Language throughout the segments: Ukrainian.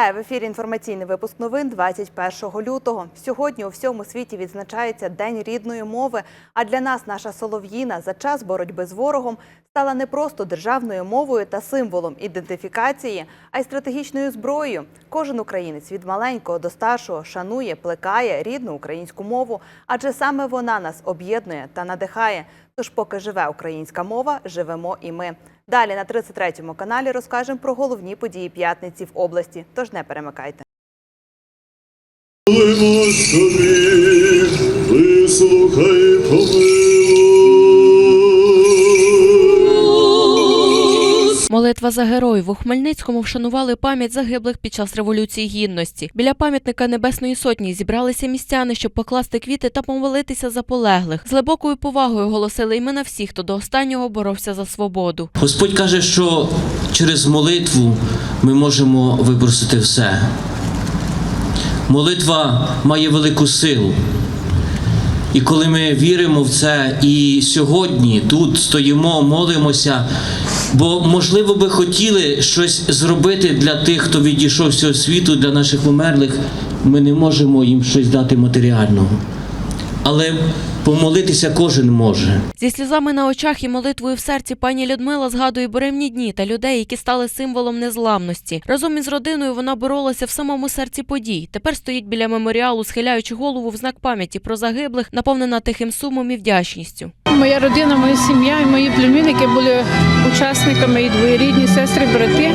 Вітаю в ефірі. Інформаційний випуск новин 21 лютого. Сьогодні у всьому світі відзначається День рідної мови. А для нас наша солов'їна за час боротьби з ворогом стала не просто державною мовою та символом ідентифікації, а й стратегічною зброєю. Кожен українець від маленького до старшого шанує, плекає рідну українську мову, адже саме вона нас об'єднує та надихає. Тож, поки живе українська мова, живемо і ми. Далі на 33-му каналі розкажемо про головні події п'ятниці в області. Тож не перемикайте. Вислухай. Молитва за героїв у Хмельницькому вшанували пам'ять загиблих під час революції гідності. Біля пам'ятника Небесної Сотні зібралися містяни, щоб покласти квіти та помолитися за полеглих. З глибокою повагою оголосили імена всіх, хто до останнього боровся за свободу. Господь каже, що через молитву ми можемо випросити все. Молитва має велику силу. І коли ми віримо в це і сьогодні тут стоїмо, молимося, бо, можливо, би хотіли щось зробити для тих, хто відійшов з цього світу, для наших померлих, ми не можемо їм щось дати матеріального. Але помолитися кожен може. Зі сльозами на очах і молитвою в серці пані Людмила згадує буремні дні та людей, які стали символом незламності. Разом із родиною вона боролася в самому серці подій. Тепер стоїть біля меморіалу, схиляючи голову в знак пам'яті про загиблих, наповнена тихим сумом і вдячністю. Моя родина, моя сім'я і мої племінники були учасниками і двоєрідні сестри, брати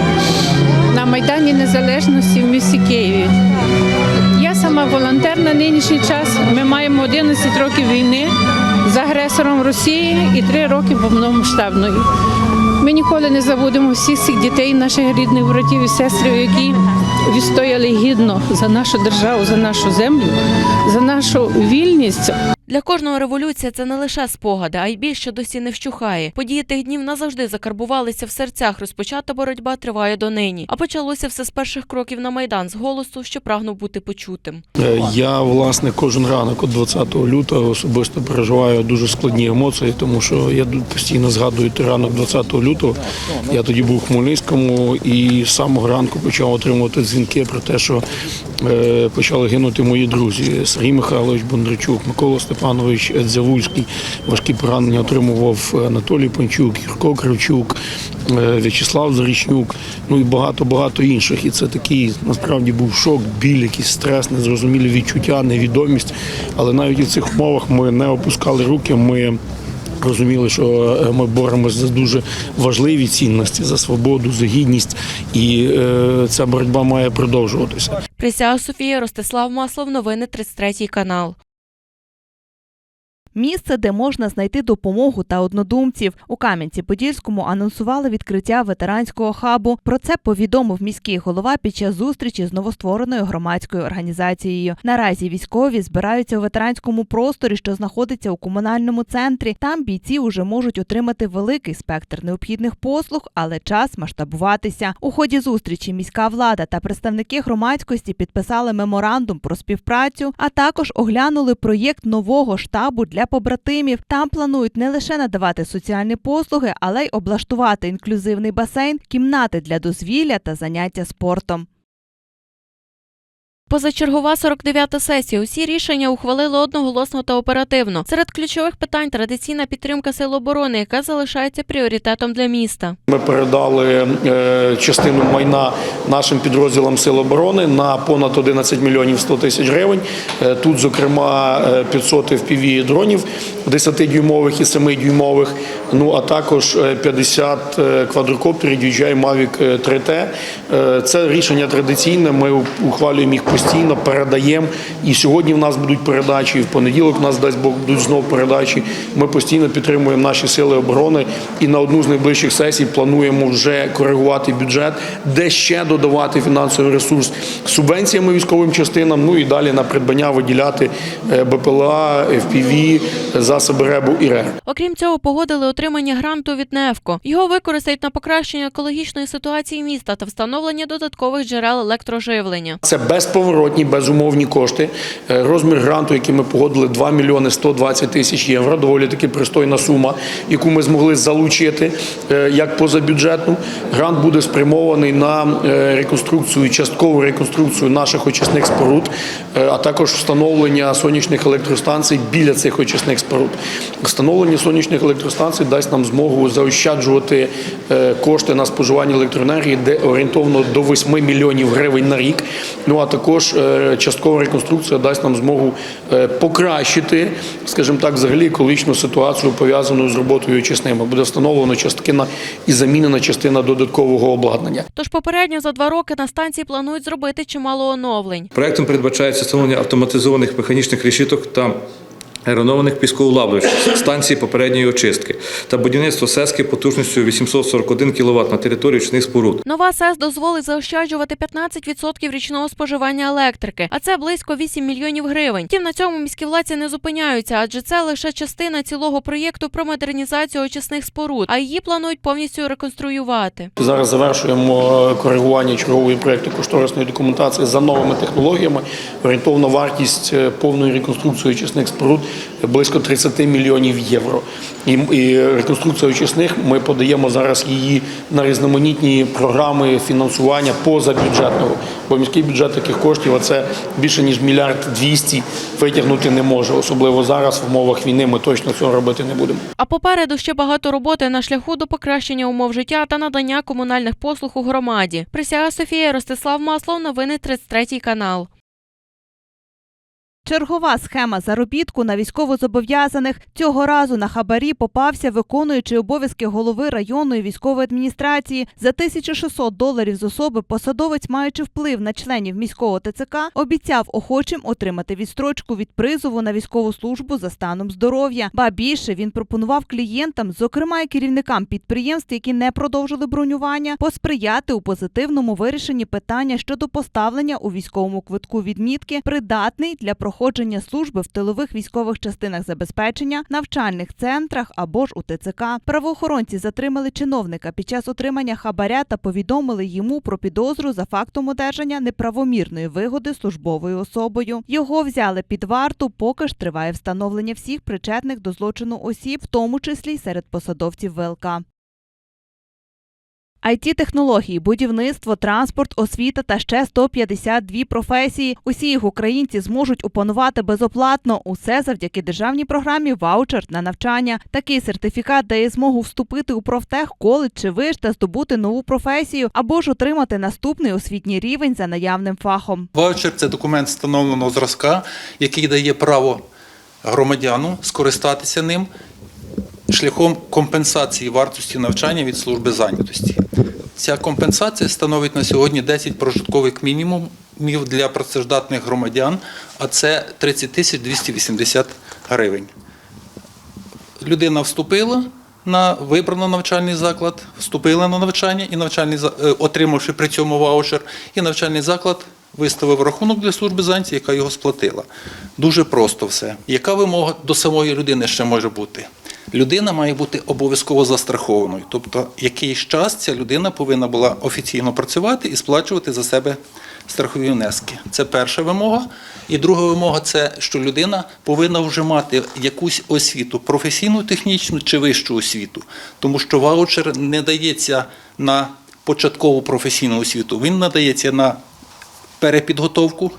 на Майдані Незалежності в місті Києві. Сама волонтер на нинішній час. Ми маємо 11 років війни з агресором Росії і 3 роки повномасштабної. Ми ніколи не забудемо всіх цих дітей, наших рідних братів і сестер, які відстояли гідно за нашу державу, за нашу землю, за нашу вільність. Для кожного революція це не лише спогади, а й біль, що досі не вщухає. Події тих днів назавжди закарбувалися в серцях. Розпочата боротьба триває донині. А почалося все з перших кроків на майдан з голосу, що прагнув бути почутим. Е, Я власне кожен ранок от 20 лютого особисто переживаю дуже складні емоції, тому що я постійно згадую той ранок 20 лютого. Я тоді був у Хмельницькому і з самого ранку почав отримувати дзвінки про те, що е, почали гинути мої друзі. Сергій Михайлович Бондарчук, Микола Степанович Дзявульський. Важкі поранення отримував Анатолій Панчук, Юрко Кравчук, е, В'ячеслав Зарічнюк, ну і багато багато інших. І це такий насправді був шок, біль, якийсь стрес, незрозумілі відчуття, невідомість. Але навіть у цих умовах ми не опускали руки. Ми розуміли, що е, ми боремося за дуже важливі цінності, за свободу, за гідність, і е, ця боротьба має продовжуватися. Присяга Софія Ростислав Маслов. Новини 33 канал. Місце, де можна знайти допомогу та однодумців. У Кам'янці-Подільському анонсували відкриття ветеранського хабу. Про це повідомив міський голова під час зустрічі з новоствореною громадською організацією. Наразі військові збираються у ветеранському просторі, що знаходиться у комунальному центрі. Там бійці уже можуть отримати великий спектр необхідних послуг, але час масштабуватися. У ході зустрічі міська влада та представники громадськості підписали меморандум про співпрацю, а також оглянули проєкт нового штабу для побратимів. Там планують не лише надавати соціальні послуги, але й облаштувати інклюзивний басейн, кімнати для дозвілля та заняття спортом. Позачергова 49-та сесія. Усі рішення ухвалили одноголосно та оперативно. Серед ключових питань традиційна підтримка сил оборони, яка залишається пріоритетом для міста. Ми передали е, частину майна нашим підрозділам Сил оборони на понад 11 мільйонів 100 тисяч гривень. Е, Тут, зокрема, е, 500 FPV дронів 10-дюймових і 7-дюймових, ну а також е, 50 е, квадрокоптерів DJI Mavic 3T. Е, Це рішення традиційне. Ми ухвалюємо їх постійно, передаємо. І сьогодні в нас будуть передачі, і в понеділок в нас дасть Бог будуть знову передачі. Ми постійно підтримуємо наші сили оборони і на одну з найближчих сесій плануємо вже коригувати бюджет, де ще додавати фінансовий ресурс субвенціями військовим частинам. Ну і далі на придбання виділяти е, БПЛА, FPV, засоби РЕБу і РЕР. Окрім цього, погодили отримання гранту від НЕФКО. Його використають на покращення екологічної ситуації міста та встановлення додаткових джерел електроживлення. Це безповоротні, безумовні кошти. Е, Розмір гранту, який ми погодили, 2 мільйони 120 тисяч євро. Доволі таки пристойна сума, яку ми змогли залучити е, як позабюджетну. Грант буде спрямований на е, реконструкцію, часткову реконструкцію наших очисних споруд, а також встановлення сонячних електростанцій біля цих очисних споруд. Встановлення сонячних електростанцій дасть нам змогу заощаджувати кошти на споживання електроенергії, де орієнтовно до 8 мільйонів гривень на рік. Ну а також е, часткова реконструкція дасть нам змогу е, покращити, скажімо так, взагалі екологічну ситуацію пов'язану з роботою очисними. Буде встановлено частина і замінена частина додаткового обладнання. Тож попередньо за два роки на станції планують зробити чимало оновлень. Проектом передбачається встановлення автоматизованих механічних решіток та аеронованих піскоулавлювачів станції попередньої очистки та будівництво СЕСКи потужністю 841 кВт на території очисних споруд. Нова СЕС дозволить заощаджувати 15% річного споживання електрики, а це близько 8 мільйонів гривень. Втім, на цьому міські владці не зупиняються, адже це лише частина цілого проєкту про модернізацію очисних споруд, а її планують повністю реконструювати. Зараз завершуємо е, коригування чергової проєкту кошторисної документації за новими технологіями. Орієнтовна вартість е, повної реконструкції очисних споруд близько 30 мільйонів євро. І, і реконструкція очисних ми подаємо зараз її на різноманітні програми фінансування позабюджетного. Бо міський бюджет таких коштів, а це більше ніж мільярд двісті витягнути не може. Особливо зараз в умовах війни ми точно цього робити не будемо. А попереду ще багато роботи на шляху до покращення умов життя та надання комунальних послуг у громаді. Присяга Софія Ростислав Маслов. Новини 33 канал. Чергова схема заробітку на військовозобов'язаних цього разу на хабарі попався виконуючий обов'язки голови районної військової адміністрації. За 1600 доларів з особи посадовець, маючи вплив на членів міського ТЦК, обіцяв охочим отримати відстрочку від призову на військову службу за станом здоров'я. Ба більше він пропонував клієнтам, зокрема й керівникам підприємств, які не продовжили бронювання, посприяти у позитивному вирішенні питання щодо поставлення у військовому квитку відмітки придатний для проходження служби в тилових військових частинах забезпечення, навчальних центрах або ж у ТЦК. Правоохоронці затримали чиновника під час отримання хабаря та повідомили йому про підозру за фактом одержання неправомірної вигоди службовою особою. Його взяли під варту, поки ж триває встановлення всіх причетних до злочину осіб, в тому числі й серед посадовців ВЛК. IT-технології, будівництво, транспорт, освіта та ще 152 професії. Усі їх українці зможуть опанувати безоплатно. Усе завдяки державній програмі Ваучер на навчання. Такий сертифікат дає змогу вступити у профтех, коледж чи виш та здобути нову професію або ж отримати наступний освітній рівень за наявним фахом. Ваучер це документ встановленого зразка, який дає право громадяну скористатися ним шляхом компенсації вартості навчання від служби зайнятості. Ця компенсація становить на сьогодні 10 прожиткових мінімумів для працездатних громадян, а це 30 тисяч 280 гривень. Людина вступила на вибраний навчальний заклад, вступила на навчання і навчальний е, отримавши при цьому ваучер, і навчальний заклад виставив рахунок для служби зайнятості, яка його сплатила. Дуже просто все. Яка вимога до самої людини ще може бути? Людина має бути обов'язково застрахованою. Тобто, якийсь час ця людина повинна була офіційно працювати і сплачувати за себе страхові внески. Це перша вимога. І друга вимога це, що людина повинна вже мати якусь освіту, професійну, технічну чи вищу освіту. Тому що ваучер не дається на початкову професійну освіту, він надається на перепідготовку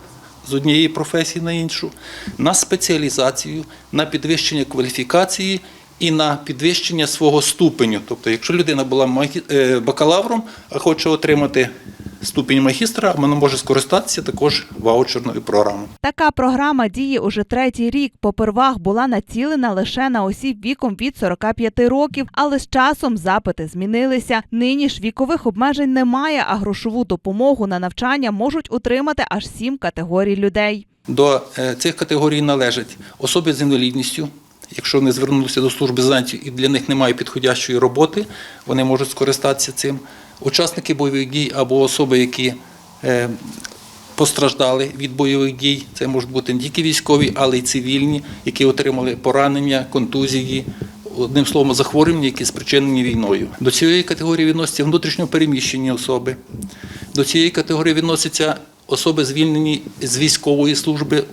з однієї професії на іншу, на спеціалізацію, на підвищення кваліфікації і на підвищення свого ступеню. Тобто, якщо людина була е, бакалавром, а хоче отримати ступінь магістра, вона може скористатися також ваучерною програмою. Така програма діє уже третій рік. Попервах була націлена лише на осіб віком від 45 років, але з часом запити змінилися. Нині ж вікових обмежень немає, а грошову допомогу на навчання можуть отримати аж сім категорій людей. До е, цих категорій належать особи з інвалідністю. Якщо вони звернулися до служби зайнятості і для них немає підходящої роботи, вони можуть скористатися цим. Учасники бойових дій або особи, які е, постраждали від бойових дій, це можуть бути не тільки військові, але й цивільні, які отримали поранення, контузії, одним словом, захворювання, які спричинені війною. До цієї категорії відносяться внутрішньо переміщені особи. До цієї категорії відносяться особи, звільнені з військової служби,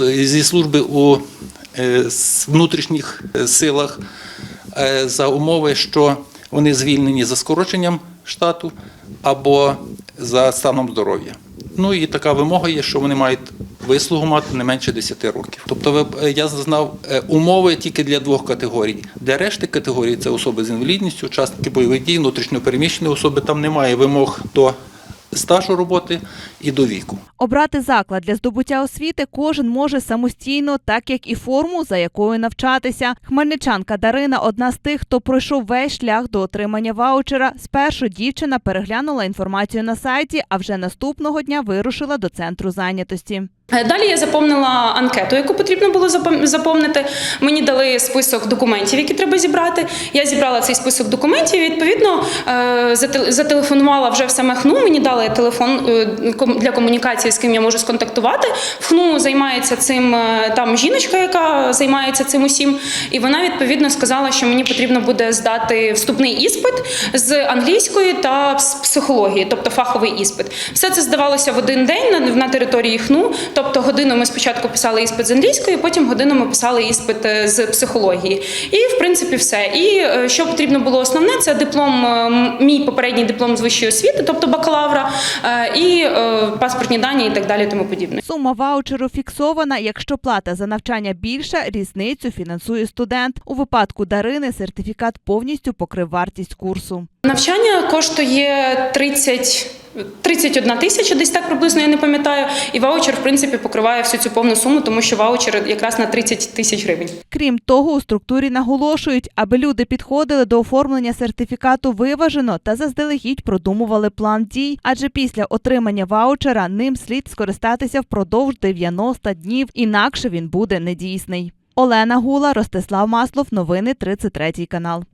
зі служби у внутрішніх е, силах е, за умови, що вони звільнені за скороченням штату або за станом здоров'я. Ну і така вимога є, що вони мають вислугу мати не менше 10 років. Тобто е, я знав е, умови тільки для двох категорій. Для решти категорій це особи з інвалідністю, учасники бойових дій, внутрішньопереміщені особи. Там немає вимог до стажу роботи і до віку. Обрати заклад для здобуття освіти кожен може самостійно, так як і форму, за якою навчатися. Хмельничанка Дарина одна з тих, хто пройшов весь шлях до отримання ваучера. Спершу дівчина переглянула інформацію на сайті, а вже наступного дня вирушила до центру зайнятості. Е, Далі я заповнила анкету, яку потрібно було заповнити. Мені дали список документів, які треба зібрати. Я зібрала цей список документів. Відповідно, е, зателефонувала вже в саме ХНУ. Мені дали телефон е, для комунікації, з ким я можу сконтактувати. В ХНУ займається цим там жіночка, яка займається цим усім. І вона відповідно сказала, що мені потрібно буде здати вступний іспит з англійської та з психології, тобто фаховий іспит. Все це здавалося в один день на, на території ХНУ. Тобто годину ми спочатку писали іспит з англійської, потім годину ми писали іспит е, з психології. І в принципі все. І е, що потрібно було основне, це диплом, е, мій попередній диплом з вищої освіти, тобто бакалавра, і паспортні дані і так далі, тому подібне. Сума ваучеру фіксована. Якщо плата за навчання більша, різницю фінансує студент. У випадку Дарини сертифікат повністю покрив вартість курсу. Навчання коштує 30, 31 тисяча, десь так приблизно, я не пам'ятаю. І ваучер, в принципі, покриває всю цю повну суму, тому що ваучер якраз на 30 тисяч гривень. Крім того, у структурі наголошують, аби люди підходили до оформлення сертифікату виважено та заздалегідь продумували план дій, адже після отримання ваучера ним слід скористатися впродовж 90 днів, інакше він буде недійсний. Олена Гула, Ростислав Маслов, новини 33 канал.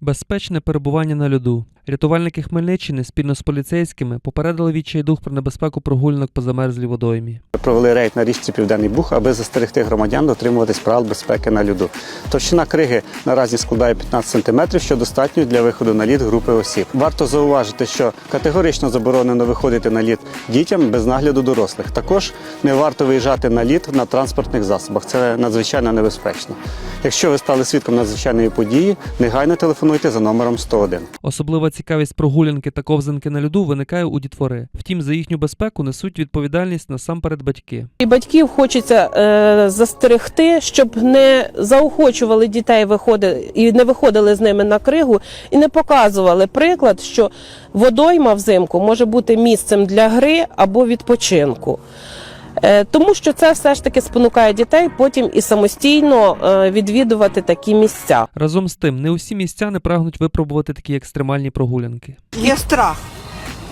Безпечне перебування на льоду. Рятувальники Хмельниччини спільно з поліцейськими попередили відчайдух про небезпеку прогулянок по замерзлій водоймі. Провели рейд на річці Південний Буг, аби застерегти громадян дотримуватись правил безпеки на льоду. Товщина криги наразі складає 15 см, що достатньо для виходу на лід групи осіб. Варто зауважити, що категорично заборонено виходити на лід дітям без нагляду дорослих. Також не варто виїжджати на лід на транспортних засобах. Це надзвичайно небезпечно. Якщо ви стали свідком надзвичайної події, негайно телефонуйте за номером 101. Особлива цікавість прогулянки та ковзанки на льоду виникає у дітвори. Втім, за їхню безпеку несуть відповідальність насамперед батьки. І батьків хочеться е, застерегти, щоб не заохочували дітей виходити і не виходили з ними на кригу, і не показували приклад, що водойма взимку може бути місцем для гри або відпочинку. Е, Тому що це все ж таки спонукає дітей потім і самостійно е, відвідувати такі місця. Разом з тим, не усі містяни прагнуть випробувати такі екстремальні прогулянки. Є страх,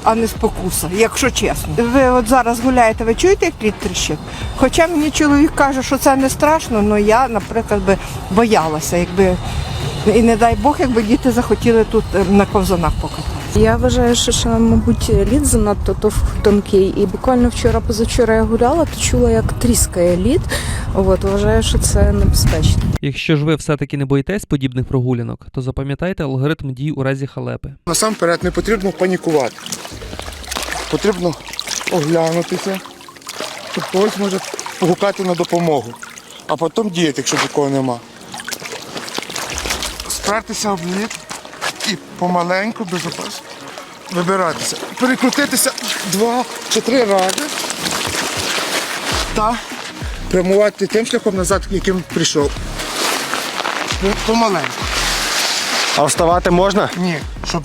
а не спокуса, якщо чесно. Ви от зараз гуляєте, ви чуєте, як лід тріщить? Хоча мені чоловік каже, що це не страшно, але я, наприклад, би боялася, якби і не дай Бог, якби діти захотіли тут е, на ковзанах покататися. Я вважаю, що, що мабуть, лід занадто тонкий. І буквально вчора, позавчора я гуляла, то чула, як тріскає лід. От вважаю, що це небезпечно. Якщо ж ви все-таки не боїтесь подібних прогулянок, то запам'ятайте алгоритм дій у разі халепи. Насамперед не потрібно панікувати. Потрібно оглянутися, хтось може погукати на допомогу, а потім діяти, якщо нікого нема. Спертися об лід і помаленьку, безопасно вибиратися. Перекрутитися два чи три рази та прямувати тим шляхом назад, яким прийшов. Помаленьку. А вставати можна? Ні, щоб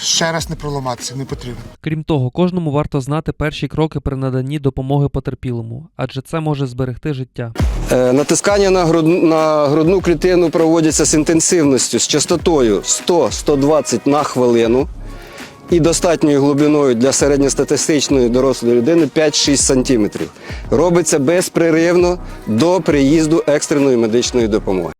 ще раз не проламатися, не потрібно. Крім того, кожному варто знати перші кроки при наданні допомоги потерпілому, адже це може зберегти життя. Е, Натискання на грудну, на грудну клітину проводяться з інтенсивністю, з частотою 100-120 на хвилину і достатньою глибиною для середньостатистичної дорослої людини 5-6 см. Робиться безперервно до приїзду екстреної медичної допомоги.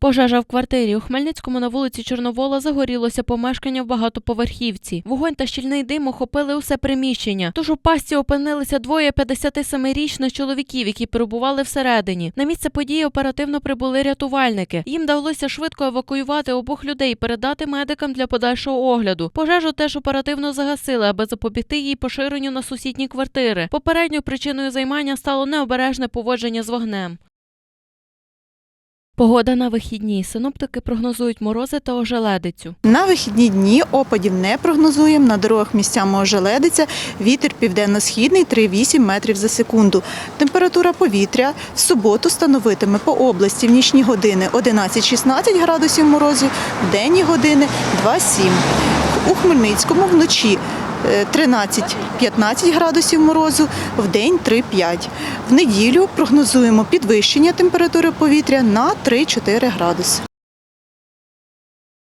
Пожежа в квартирі у Хмельницькому на вулиці Чорновола загорілося помешкання в багатоповерхівці. Вогонь та щільний дим охопили усе приміщення. Тож у пастці опинилися двоє 57-річних чоловіків, які перебували всередині. На місце події оперативно прибули рятувальники. Їм вдалося швидко евакуювати обох людей передати медикам для подальшого огляду. Пожежу теж оперативно загасили, аби запобігти її поширенню на сусідні квартири. Попередньою причиною займання стало необережне поводження з вогнем. Погода на вихідні. Синоптики прогнозують морози та ожеледицю. На вихідні дні опадів не прогнозуємо. На дорогах місцями ожеледиться. Вітер південно-східний 3,8 метрів за секунду. Температура повітря в суботу становитиме по області в нічні години 11-16 градусів морозу, в денні години 2,7. У Хмельницькому вночі 13-15 градусів морозу, в день 3-5. В неділю прогнозуємо підвищення температури повітря на 3-4 градуси.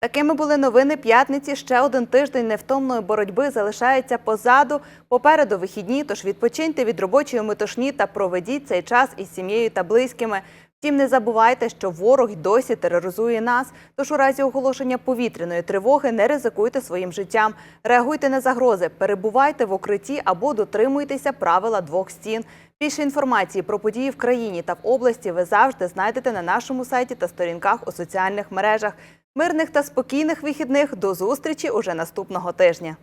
Такими були новини п'ятниці. Ще один тиждень невтомної боротьби залишається позаду. Попереду вихідні, тож відпочиньте від робочої метушні та проведіть цей час із сім'єю та близькими. Втім, не забувайте, що ворог досі тероризує нас. Тож у разі оголошення повітряної тривоги не ризикуйте своїм життям. Реагуйте на загрози, перебувайте в укритті або дотримуйтеся правила двох стін. Більше інформації про події в країні та в області ви завжди знайдете на нашому сайті та сторінках у соціальних мережах. Мирних та спокійних вихідних до зустрічі уже наступного тижня.